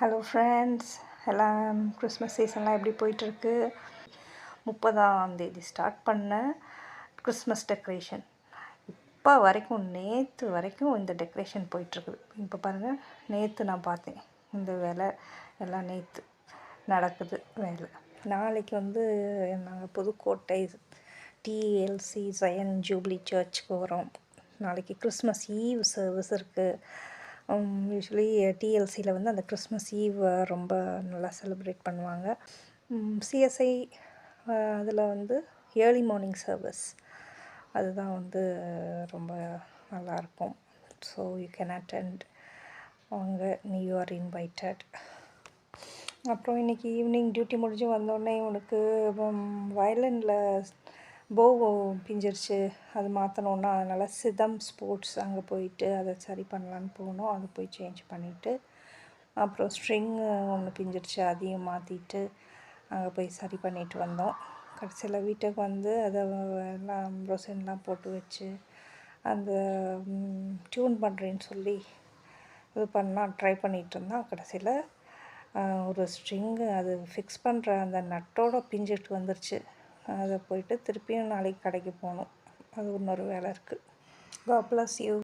Hello friends எல்லாம் Christmas சீசன்லாம் எப்படி போயிட்டுருக்கு? முப்பதாம் தேதி ஸ்டார்ட் பண்ண கிறிஸ்மஸ் டெக்கரேஷன் இப்போ வரைக்கும் நேற்று வரைக்கும் இந்த டெக்கரேஷன் போயிட்டுருக்குது. இப்போ பாருங்கள் நேற்று நான் பார்த்தேன். இந்த வேலை எல்லாம் நேற்று நடக்குது வேலை. நாளைக்கு வந்து நாங்கள் புதுக்கோட்டை டிஎல்சி சயன் ஜூப்ளி சர்ச்சுக்கு வரோம். நாளைக்கு கிறிஸ்மஸ் ஈவ் சர்வீஸ் இருக்குது Um, யூஸ்வலி டிஎல்சியில் வந்து அந்த கிறிஸ்மஸ் ஈவ் ரொம்ப நல்லா செலிப்ரேட் பண்ணுவாங்க. சிஎஸ்ஐ அதில் வந்து ஏர்லி மார்னிங் சர்வீஸ் அதுதான் வந்து ரொம்ப நல்லாயிருக்கும் ஸோ யூ கேன் அட்டெண்ட் அவங்க நியூ ஆர் இன்வைட்டட் அப்புறம் இன்றைக்கி ஈவினிங் டியூட்டி முடிஞ்சு வந்தோடனே உனக்கு வயலினில் போவோ பிஞ்சிருச்சு அது மாற்றணுன்னா அதனால் சிதம் ஸ்போர்ட்ஸ் அங்கே போயிட்டு அதை சரி பண்ணலான்னு போனோம். அதை போய் சேஞ்ச் பண்ணிவிட்டு அப்புறம் ஸ்ட்ரிங்கு ஒன்று பிஞ்சிருச்சு அதையும் மாற்றிட்டு அங்கே போய் சரி பண்ணிட்டு வந்தோம். கடைசியில் வீட்டுக்கு வந்து அதை எல்லாம் ரொசன்லாம் போட்டு வச்சு அந்த டியூன் பண்ணுறேன்னு சொல்லி இது பண்ணால் ட்ரை பண்ணிகிட்டு இருந்தோம். கடைசியில் ஒரு ஸ்ட்ரிங்கு அது ஃபிக்ஸ் பண்ணுற அந்த நட்டோட பிஞ்சிட்டு வந்துருச்சு. அதை போயிட்டு திருப்பியும் நாளைக்கு கடைக்கு போகணும். அது இன்னொரு வேலை இருக்குது காட் பிளஸ் யூ